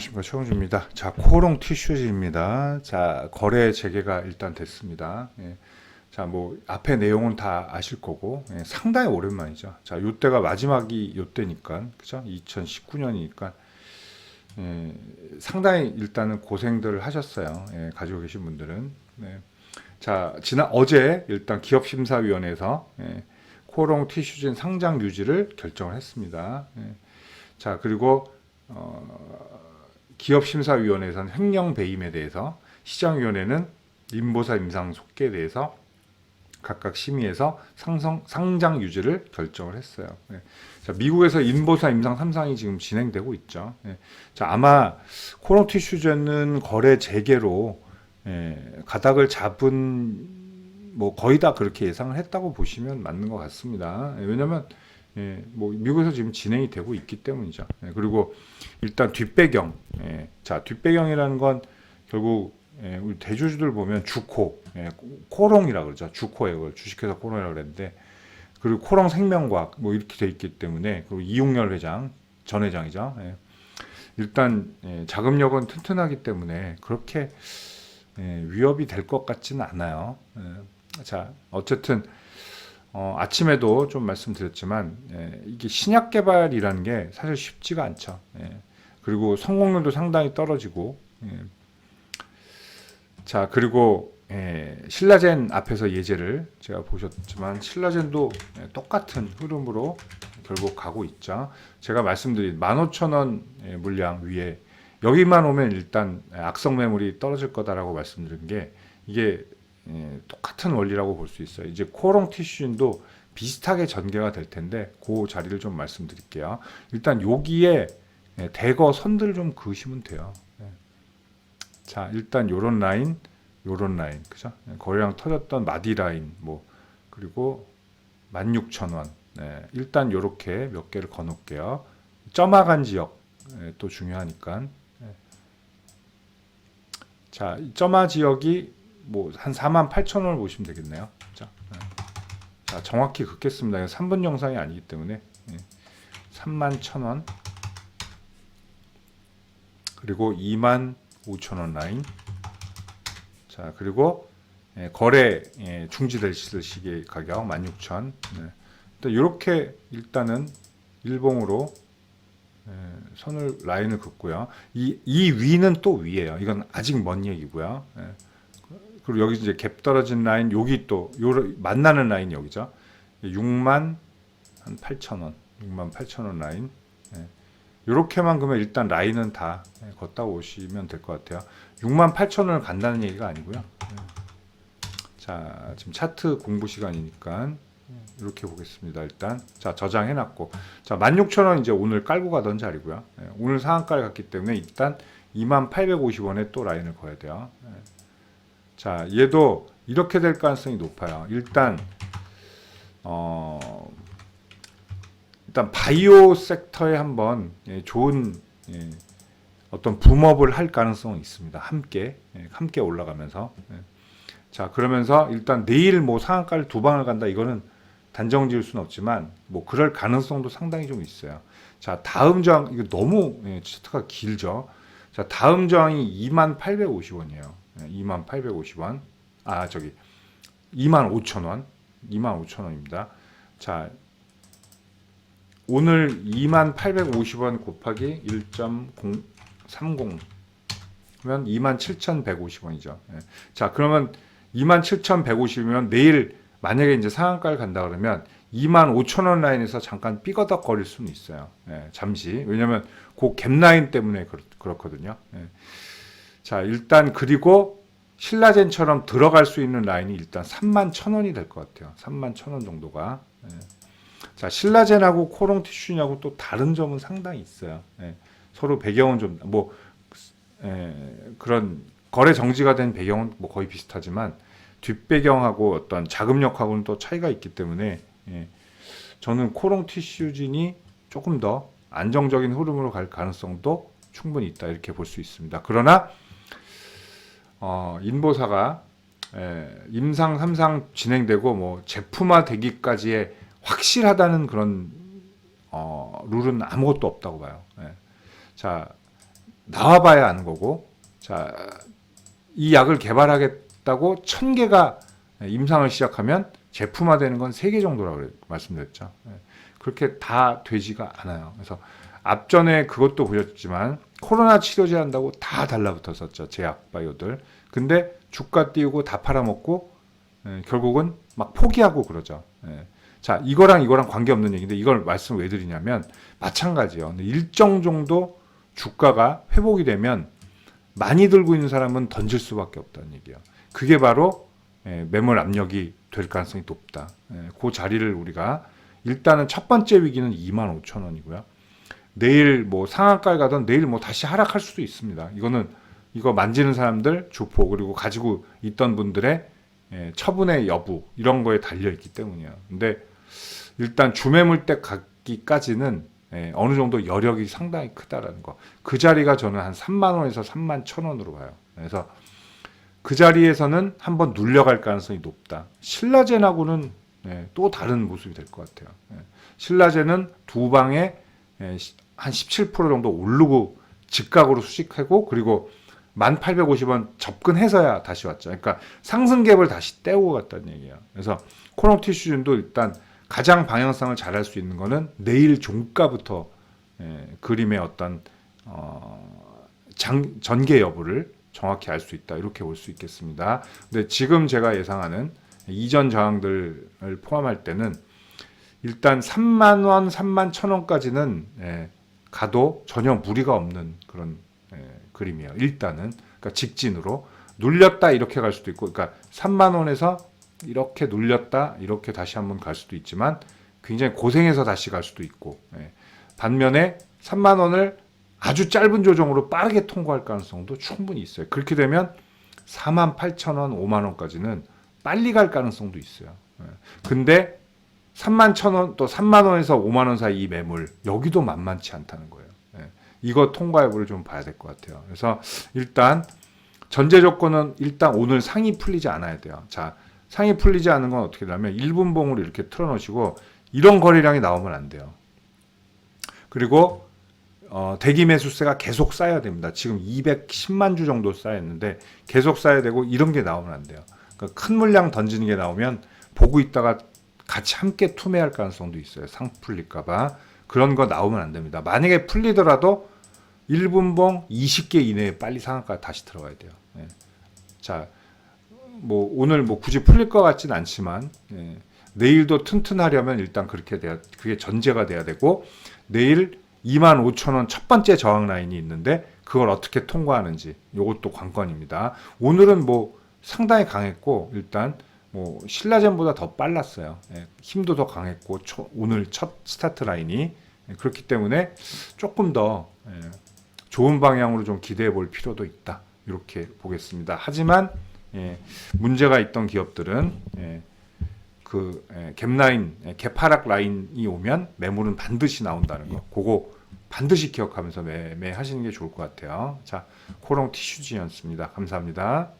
안녕하십니까 최홍주입니다. 자 코롱 티슈즈입니다. 자 거래 재개가 일단 됐습니다. 예. 자뭐 앞에 내용은 다 아실 거고 예, 상당히 오랜만이죠. 자 요때가 마지막이 요때니까 그죠? 2019년이니까 예, 상당히 일단은 고생들을 하셨어요. 예, 가지고 계신 분들은. 네. 자 지난 어제 일단 기업심사위원회에서 예, 코롱 티슈진 상장 유지를 결정을 했습니다. 예. 자 그리고 어, 기업심사위원회에서는 횡령 배임에 대해서 시장위원회는 임보사 임상 속계에 대해서 각각 심의해서 상성, 상장 유지를 결정을 했어요. 예. 자, 미국에서 인보사 임상 3상이 지금 진행되고 있죠. 예. 자, 아마 코로티슈즈는 거래 재개로 예, 가닥을 잡은 뭐 거의 다 그렇게 예상을 했다고 보시면 맞는 것 같습니다. 예, 왜냐하면 예, 뭐 미국에서 지금 진행이 되고 있기 때문이죠. 예, 그리고 일단 뒷배경, 예, 자 뒷배경이라는 건 결국 예, 우리 대주주들 보면 주코, 예, 코롱이라 그러죠. 주코에 그걸 주식회사 코롱이라 그랬는데 그리고 코롱 생명과학 뭐 이렇게 돼 있기 때문에 그리고 이용열 회장 전 회장이죠. 예, 일단 예, 자금력은 튼튼하기 때문에 그렇게 예, 위협이 될 것 같지는 않아요. 예, 자 어쨌든 어, 아침에도 좀 말씀드렸지만 예, 이게 신약 개발이라는 게 사실 쉽지가 않죠. 예, 그리고 성공률도 상당히 떨어지고 예. 자 그리고 예, 신라젠 앞에서 예제를 제가 보셨지만 신라젠도 예, 똑같은 흐름으로 결국 가고 있죠. 제가 말씀드린 15,000원 예, 물량 위에 여기만 오면 일단 악성 매물이 떨어질 거다라고 말씀드린 게 이게 예, 똑같은 원리라고 볼 수 있어요. 이제 코롱 티슈인도 비슷하게 전개가 될 텐데 그 자리를 좀 말씀드릴게요. 일단 여기에 예, 대거 선들을 좀 그으시면 돼요. 예. 자, 일단 요런 라인, 요런 라인, 그죠? 예, 거래량 터졌던 마디 라인, 뭐 그리고 16,000원. 네, 일단 요렇게 몇 개를 거놓을게요. 점화간 지역 예, 또 중요하니까. 예. 자, 이 점화 지역이 뭐 한 4만 8천 원을 보시면 되겠네요. 자, 예. 자 정확히 긋겠습니다. 이거 3분 영상이 아니기 때문에 예. 3만 1천 원 그리고 2만 5천 원 라인 자 그리고 예, 거래 예, 중지될 시기 가격 16,000 네. 일단 이렇게 일단은 일봉으로 예, 선을 라인을 긋고요. 이, 이 위는 또 위에요. 이건 아직 먼 얘기고요. 예. 그리고 여기 이제 갭 떨어진 라인 여기 또 요 만나는 라인 여기죠. 6만 한 8천 원, 6만 8천 원 라인. 예. 요렇게만 그러면 일단 라인은 다 예, 걷다 오시면 될 것 같아요. 6만 8천 원을 간다는 얘기가 아니고요. 예. 자, 지금 차트 공부 시간이니까 이렇게 보겠습니다. 일단 자 저장해 놨고 자 16,000원 이제 오늘 깔고 가던 자리고요. 예, 오늘 상한가를 갔기 때문에 일단 2850원에 또 라인을 그어야 돼요. 예. 자, 얘도 이렇게 될 가능성이 높아요. 일단 어 일단 바이오 섹터에 한번 예, 좋은 예, 어떤 붐업을 할 가능성은 있습니다. 함께 예, 함께 올라가면서 예. 자 그러면서 일단 내일 뭐 상한가를 두 방을 간다 이거는 단정 지을 수는 없지만 뭐 그럴 가능성도 상당히 좀 있어요. 자 다음 저항 이거 너무 예, 차트가 길죠. 자 다음 저항이 2,850원이에요. 2,850원. 아, 저기 25,000원. 25,000원입니다. 자, 오늘 2,850원 곱하기 1.030 그러면 27,150원이죠. 예. 자, 그러면 27,150이면 내일 만약에 이제 상한가를 간다 그러면 25,000원 라인에서 잠깐 삐거덕 거릴 수는 있어요. 예, 잠시. 왜냐면 그 갭 라인 때문에 그렇, 거든요 예. 자, 일단 그리고 신라젠처럼 들어갈 수 있는 라인이 일단 3만 1,000원이 될 것 같아요. 3만 1,000원 정도가. 예. 자, 신라젠하고 코롱 티슈냐고 또 다른 점은 상당히 있어요. 예. 서로 배경은 좀뭐 그런 거래 정지가 된 배경은 뭐 거의 비슷하지만 뒷배경하고 어떤 자금력하고는 또 차이가 있기 때문에 예. 저는 코롱 티슈진이 조금 더 안정적인 흐름으로 갈 가능성도 충분히 있다 이렇게 볼 수 있습니다. 그러나 어, 인보사가 에, 임상 3상 진행되고 뭐 제품화 되기까지의 확실하다는 그런 어, 룰은 아무것도 없다고 봐요. 예. 자 나와봐야 아는 거고, 자, 이 약을 개발하겠다고 천 개가 임상을 시작하면 제품화되는 건 세 개 정도라고 말씀드렸죠. 예. 그렇게 다 되지가 않아요. 그래서 앞전에 그것도 보셨지만 코로나 치료제 한다고 다 달라붙었었죠. 제약 바이오들. 근데 주가 띄우고 다 팔아먹고 예, 결국은 막 포기하고 그러죠. 예. 자, 이거랑 이거랑 관계없는 얘기인데 이걸 말씀 왜 드리냐면 마찬가지예요. 일정 정도 주가가 회복이 되면 많이 들고 있는 사람은 던질 수밖에 없다는 얘기예요. 그게 바로 예, 매물 압력이 될 가능성이 높다. 예, 그 자리를 우리가 일단은 첫 번째 위기는 2만 5천 원이고요. 내일 뭐 상한가에 가던 내일 뭐 다시 하락할 수도 있습니다. 이거는 이거 만지는 사람들 주포 그리고 가지고 있던 분들의 예, 처분의 여부 이런 거에 달려 있기 때문이에요. 근데 일단 주매물대 가기까지는 예, 어느 정도 여력이 상당히 크다라는 거. 그 자리가 저는 한 3만 원에서 3만 천 원으로 봐요. 그래서 그 자리에서는 한번 눌려갈 가능성이 높다. 신라젠하고는 예, 또 다른 모습이 될 것 같아요. 예, 신라젠은 두 방에 예, 시- 한 17% 정도 오르고 직각으로 수식하고 그리고 1,850원 접근해서야 다시 왔죠. 그러니까 상승 갭을 다시 떼고 갔다는 얘기예요. 그래서 코너 티 슈준도 일단 가장 방향성을 잘할 수 있는 거는 내일 종가부터 예, 그림의 어떤 어, 장, 전개 여부를 정확히 알 수 있다 이렇게 볼 수 있겠습니다. 근데 지금 제가 예상하는 이전 저항들을 포함할 때는 일단 3만 원, 3만 천 원까지는 예, 가도 전혀 무리가 없는 그런 예, 그림이에요. 일단은 그러니까 직진으로 눌렸다 이렇게 갈 수도 있고, 그러니까 3만 원에서 이렇게 눌렸다 이렇게 다시 한번 갈 수도 있지만 굉장히 고생해서 다시 갈 수도 있고 예. 반면에 3만 원을 아주 짧은 조정으로 빠르게 통과할 가능성도 충분히 있어요. 그렇게 되면 4만 8천 원, 5만 원까지는 빨리 갈 가능성도 있어요. 예. 근데 3만 천 원, 또 3만 원에서 5만 원 사이 이 매물 여기도 만만치 않다는 거예요. 예. 이거 통과 여부를 좀 봐야 될 것 같아요. 그래서 일단 전제 조건은 일단 오늘 상이 풀리지 않아야 돼요. 자, 상이 풀리지 않은 건 어떻게 되냐면 1분 봉으로 이렇게 틀어 놓으시고 이런 거래량이 나오면 안 돼요. 그리고 어, 대기 매수세가 계속 쌓여야 됩니다. 지금 210만 주 정도 쌓였는데 계속 쌓여야 되고 이런 게 나오면 안 돼요. 그러니까 큰 물량 던지는 게 나오면 보고 있다가 같이 함께 투매할 가능성도 있어요. 상 풀릴까봐 그런 거 나오면 안 됩니다. 만약에 풀리더라도 1분봉 20개 이내에 빨리 상한가 다시 들어가야 돼요. 예. 자, 뭐 오늘 뭐 굳이 풀릴 것 같진 않지만 예. 내일도 튼튼하려면 일단 그렇게 돼야 그게 전제가 돼야 되고 내일 2만 5천 원첫 번째 저항 라인이 있는데 그걸 어떻게 통과하는지 이것도 관건입니다. 오늘은 뭐 상당히 강했고 일단 뭐 신라젠보다 더 빨랐어요. 예, 힘도 더 강했고 초- 오늘 첫 스타트 라인이 예, 그렇기 때문에 조금 더 예, 좋은 방향으로 좀 기대해 볼 필요도 있다. 이렇게 보겠습니다. 하지만 예, 문제가 있던 기업들은 예, 그 예, 갭라인, 예, 갭하락 라인이 오면 매물은 반드시 나온다는 거. 그거 반드시 기억하면서 매, 매 하시는 게 좋을 것 같아요. 자, 코롱 티슈지였습니다. 감사합니다.